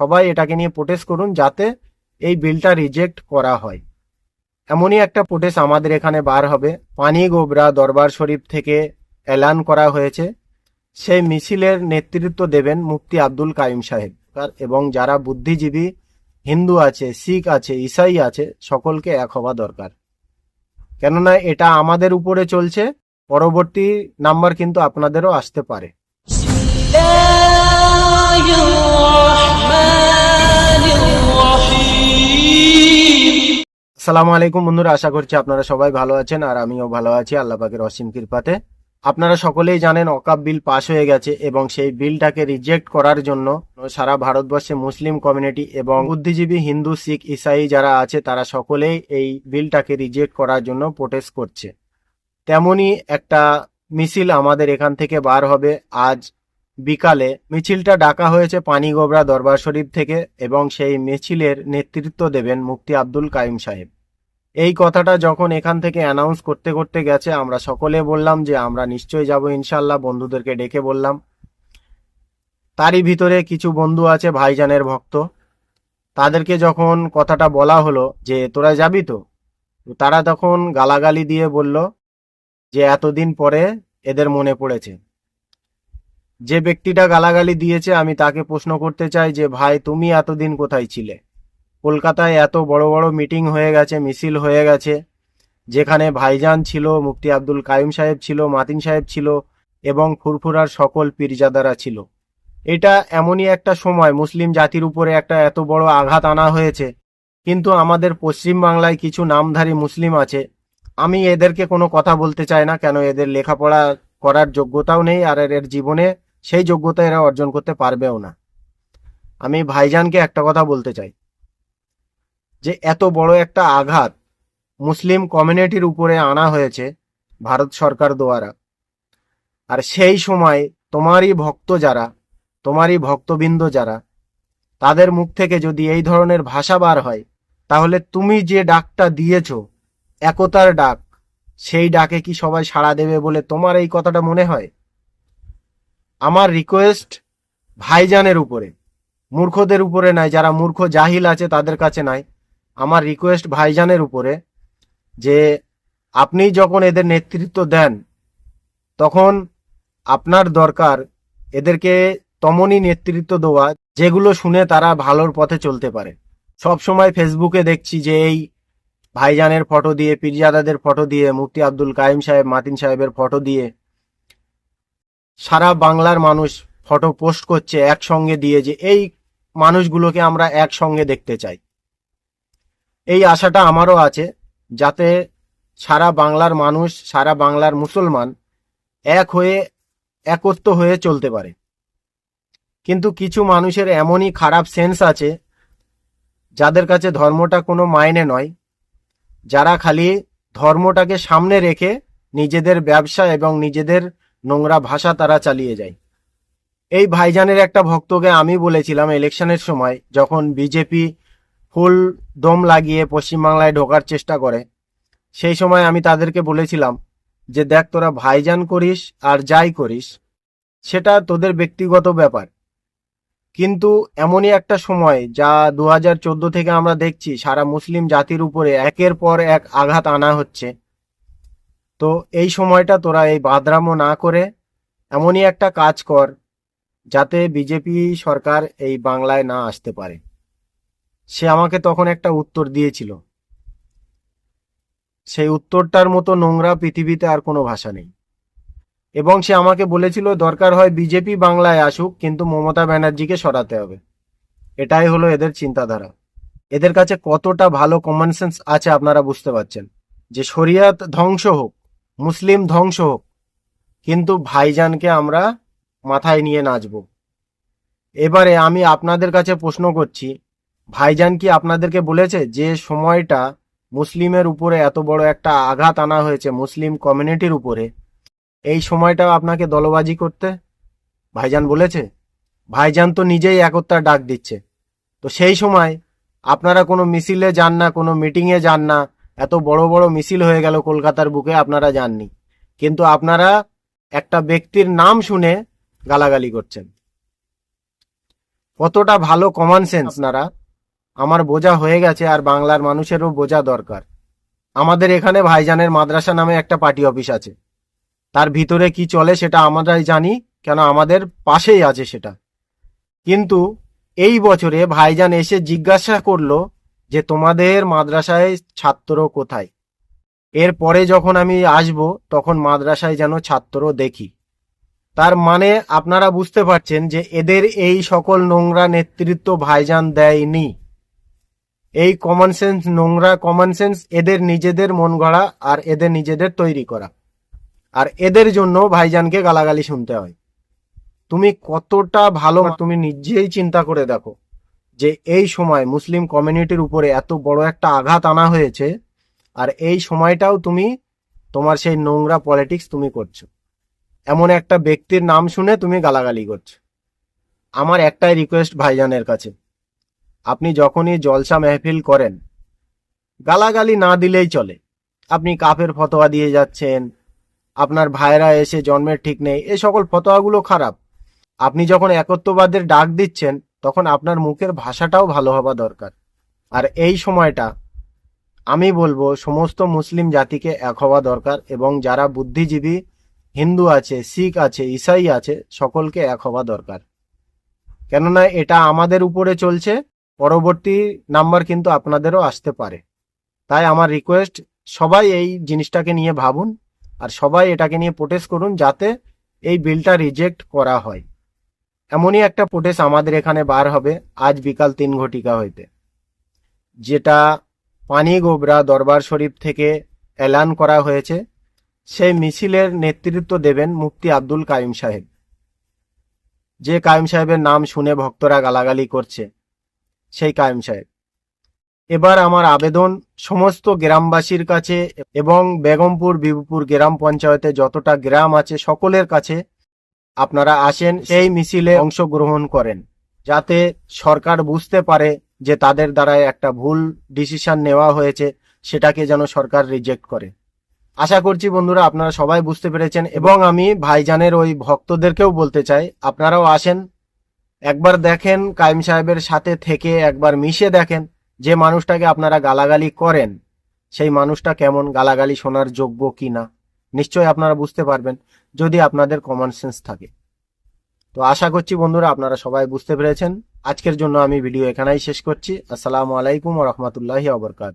সবাই এটাকে নিয়ে প্রোটেস্ট করুন যাতে এই বিলটা রিজেক্ট করা হয়। এমনই একটা প্রোটেস্ট আমাদের এখানে বার হবে। পানি গোবরা দরবার শরীফ থেকে এলান করা হয়েছে। সেই মিছিলের নেতৃত্ব দেবেন মুফতি আব্দুল কাইম সাহেব। এবং যারা বুদ্ধিজীবী, হিন্দু আছে, শিখ আছে, ইসাই আছে, সকলকে এক হওয়া দরকার। কেননা এটা আমাদের উপরে চলছে। পরবর্তী নাম্বার কিন্তু আপনাদেরও আসতে পারে। আসসালামু আলাইকুম বন্ধুরা, আশা করছি আপনারা সবাই ভালো আছেন আর আমিও ভালো আছি, আল্লাহ পাকের অসীম কৃপাতে। আপনারা সকলেই জানেন অকাপ বিল পাশ হয়ে গেছে এবং সেই বিলটাকে রিজেক্ট করার জন্য সারা ভারতবর্ষে মুসলিম কমিউনিটি এবং বুদ্ধিজীবী হিন্দু, শিখ, ইসাই যারা আছে, তারা সকলেই এই বিলটাকে রিজেক্ট করার জন্য প্রোটেস্ট করছে। তেমনি একটা মিছিল আমাদের এখান থেকে বার হবে আজ বিকালে। মিছিলটা ডাকা হয়েছে পানিগোবরা দরবার শরীফ থেকে এবং সেই মিছিলের নেতৃত্ব দেবেন মুফতি আব্দুল কাইম সাহেব। এই কথাটা যখন এখান থেকে অ্যানাউন্স করতে করতে গেছে, আমরা সকলে বললাম যে আমরা নিশ্চয়ই যাব ইনশাল্লাহ বন্ধুদেরকে ডেকে বললাম। তারই ভিতরে কিছু বন্ধু আছে, ভাইজানের ভক্ত। তাদেরকে যখন কথাটা বলা হলো যে, তোরা যাবি তো? তারা তখন গালাগালি দিয়ে বলল যে, এতদিন পরে এদের মনে পড়েছে। যে ব্যক্তিটা গালাগালি দিয়েছে, আমি তাকে প্রশ্ন করতে চাই যে, ভাই, তুমি এতদিন কোথায় ছিলে? কলকাতায় এত বড় বড় মিটিং হয়ে গেছে, মিছিল হয়ে গেছে, যেখানে ভাইজান ছিল, মুফতি আব্দুল কাইম সাহেব ছিল, মাতিন সাহেব ছিল এবং ফুরফুরার সকল পীরজাদারা ছিল। এটা এমনই একটা সময়, মুসলিম জাতির উপরে একটা এত বড় আঘাত আনা হয়েছে, কিন্তু আমাদের পশ্চিম বাংলায় কিছু নামধারী মুসলিম আছে। আমি এদেরকে কোনো কথা বলতে চাই না, কেন এদের লেখাপড়া করার যোগ্যতাও নেই, আর এর জীবনে সেই যোগ্যতা এরা অর্জন করতে পারবেও না। আমি ভাইজানকে একটা কথা বলতে চাই। যে এত বড় একটা আঘাত মুসলিম কমিউনিটির উপরে আনা হয়েছে ভারত সরকার দ্বারা। আর সেই সময় তোমারই ভক্ত যারা, তোমারই ভক্তবৃন্দ যারা, তাদের মুখ থেকে যদি এই ধরনের ভাষা বার হয়, তাহলে তুমি যে ডাকটা দিয়েছ, একতার ডাক, সেই ডাকে কি সবাই সাড়া দেবে বলে তোমার এই কথাটা মনে হয়? আমার রিকোয়েস্ট ভাইজানের উপরে, মূর্খদের উপরে নাই, যারা মূর্খ জাহিল আছে তাদের কাছে নাই। আমার রিকোয়েস্ট ভাইজানের উপরে যে আপনি যখন এদের নেতৃত্ব দেন, তখন আপনার দরকার এদেরকে তমনই নেতৃত্ব দেওয়া, যেগুলো শুনে তারা ভালোর পথে চলতে পারে। সব সময় ফেসবুকে দেখছি যে এই ভাইজানের ফটো দিয়ে, পীরজাদাদের ফটো দিয়ে, মুফতি আব্দুল কাইম সাহেব, মাতিন সাহেবের ফটো দিয়ে সারা বাংলার মানুষ ফটো পোস্ট করছে একসঙ্গে দিয়ে যে এই মানুষগুলোকে আমরা একসঙ্গে দেখতে চাই। এই আশাটা আমারও আছে যাতে সারা বাংলার মানুষ, সারা বাংলার মুসলমান এক হয়ে একত্র হয়ে চলতে পারে। কিন্তু কিছু মানুষের এমনই খারাপ সেন্স আছে যাদের কাছে ধর্মটা কোনো মাইনে নয়। যারা খালি ধর্মটাকে সামনে রেখে নিজেদের ব্যবসা এবং নিজেদের নোংরা ভাষা তারা চালিয়ে যায়। এই ভাইজানের একটা ভক্তকে আমি বলেছিলাম ইলেকশনের সময়, যখন বিজেপি ফুল দম লাগিয়ে পশ্চিমবাংলায় ঢোকার চেষ্টা করে। সেই সময় আমি তাদেরকে বলেছিলাম যে, দেখ, তোরা ভাইজান করিস আর যাই করিস, সেটা তোদের ব্যক্তিগত ব্যাপার। কিন্তু এমনই একটা সময় যা দু হাজার চোদ্দ থেকে আমরা দেখছি, সারা মুসলিম জাতির উপরে একের পর এক আঘাত আনা হচ্ছে। তো এই সময়টা তোরা এই বাদরামো না করে এমনই একটা কাজ কর, যাতে বিজেপি সরকার এই বাংলায় না আসতে পারে। সে আমাকে তখন একটা উত্তর দিয়েছিল। সেই উত্তরটার মতো নোংরা পৃথিবীতে আর কোনো ভাষা নেই। এবং সে আমাকে বলেছিল, দরকার হয় বিজেপি বাংলায় আসুক, কিন্তু মমতা ব্যানার্জিকে সরাতে হবে। এটাই হলো এদের চিন্তাধারা। এদের কাছে কতটা ভালো কমন সেন্স আছে আপনারা বুঝতে পারছেন। যে শরিয়াত ধ্বংস হোক, মুসলিম ধ্বংস হোক, কিন্তু ভাইজানকে আমরা মাথায় নিয়ে নাচব। এবারে আমি আপনাদের কাছে প্রশ্ন করছি ভাইজান কি আপনাদেরকে বলেছে যে সময়টা মুসলিমের উপরে এত বড় একটা আঘাত আনা হয়েছে, মুসলিম কমিউনিটির উপরে? এই সময়টা আপনাকে দলবাজি করতে? ভাইজান বলেছে? ভাইজান তো নিজেই একতার ডাক দিচ্ছে। তো সেই সময় আপনারা কোনো মিছিলে যান না, কোনো মিটিংয়ে যান না, এত বড় বড় মিছিল হয়ে গেল কলকাতার বুকে, আপনারা যাননি। কিন্তু আপনারা একটা ব্যক্তির নাম শুনে গালাগালি করছেন। কতটা ভালো কমন সেন্স আপনারা। আমার বোঝা হয়ে গেছে আর বাংলার মানুষেরও বোঝা দরকার। আমাদের এখানে ভাইজানের মাদ্রাসা নামে একটা পার্টি অফিস আছে। তার ভিতরে কি চলে সেটা আমরাই জানি, কেন আমাদের পাশেই আছে সেটা। কিন্তু এই বছরে ভাইজান এসে জিজ্ঞাসা করল যে তোমাদের মাদ্রাসায় ছাত্র কোথায়? এর পরে যখন আমি আসব, তখন মাদ্রাসায় যেন ছাত্র দেখি। তার মানে আপনারা বুঝতে পারছেন যে এদের এই সকল নোংরা নেতৃত্ব ভাইজান দেয়নি। এই কমন সেন্স নোংরা কমন সেন্স এদের নিজেদের মন গড়া আর এদের নিজেদের তৈরি করা। আর এদের জন্য ভাইজানকে গালাগালি শুনতে হয়। তুমি কতটা ভালো, তুমি নিজেই চিন্তা করে দেখো যে এই সময় মুসলিম কমিউনিটির উপরে এত বড় একটা আঘাত আনা হয়েছে আর এই সময়টাও তুমি তোমার সেই নোংরা পলিটিক্স তুমি করছ। এমন একটা ব্যক্তির নাম শুনে তুমি গালাগালি করছ। আমার একটাই রিকোয়েস্ট ভাইজানের কাছে। আপনি যখনই জলসা মেহফিল করেন, গালাগালি না দিলেই চলে। আপনি কাফের ফতোয়া দিয়ে যাচ্ছেন, আপনার ভাইরা এসে জন্মের ঠিক নেই, এ সকল ফতোয়াগুলো খারাপ। আপনি যখন একত্ববাদের ডাক দিচ্ছেন, তখন আপনার মুখের ভাষাটাও ভালো হওয়া দরকার। আর এই সময়টা আমি বলব, সমস্ত মুসলিম জাতিকে এক হওয়া দরকার এবং যারা বুদ্ধিজীবী, হিন্দু আছে, শিখ আছে, ইসাই আছে, সকলকে এক হওয়া দরকার। কেননা এটা আমাদের উপরে চলছে পরবর্তী নাম্বার কিন্তু আপনাদেরও আসতে পারে। তাই আমার রিকোয়েস্ট সবাই এই জিনিসটাকে নিয়ে ভাবুন আর সবাই এটাকে নিয়ে প্রোটেস্ট করুন যাতে এই বিলটা রিজেক্ট করা হয়। এমনই একটা প্রোটেস্ট আমাদের এখানে বার হবে আজ বিকাল তিন ঘটিকা হইতে। যেটা পানি গোবরা দরবার শরীফ থেকে এলান করা হয়েছে। সেই মিছিলের নেতৃত্ব দেবেন মুফতি আব্দুল কাইম সাহেব। যে কাইম সাহেবের নাম শুনে ভক্তরা গালাগালি করছে। সেই কায়েম সাহেব। এবার আমার আবেদন সমস্ত গ্রামবাসীর কাছে এবং বেগমপুর বিবুপুর গ্রাম পঞ্চায়েতে যতটা গ্রাম আছে সকলের কাছে আপনারা আসেন, সেই মিছিলে অংশগ্রহণ করেন, যাতে সরকার বুঝতে পারে যে তাদের দ্বারা একটা ভুল ডিসিশন নেওয়া হয়েছে, সেটাকে যেন সরকার রিজেক্ট করে। আশা করছি বন্ধুরা আপনারা সবাই বুঝতে পেরেছেন এবং আমি ভাইজানের ওই ভক্তদেরকেও বলতে চাই, আপনারাও আসেন একবার দেখেন কাইম সাহেবের সাথে থেকে একবার মিশে দেখেন যে মানুষটাকে আপনারা গালাগালি করেন, সেই মানুষটা কেমন গালাগালি শোনার যোগ্য কি না নিশ্চয়ই আপনারা বুঝতে পারবেন যদি আপনাদের কমন সেন্স থাকে। তো আশা করছি বন্ধুরা আপনারা সবাই বুঝতে পেরেছেন। আজকের জন্য আমি ভিডিও এখানেই শেষ করছি। আসসালামু আলাইকুম রহমতুল্লাহি আবরকাত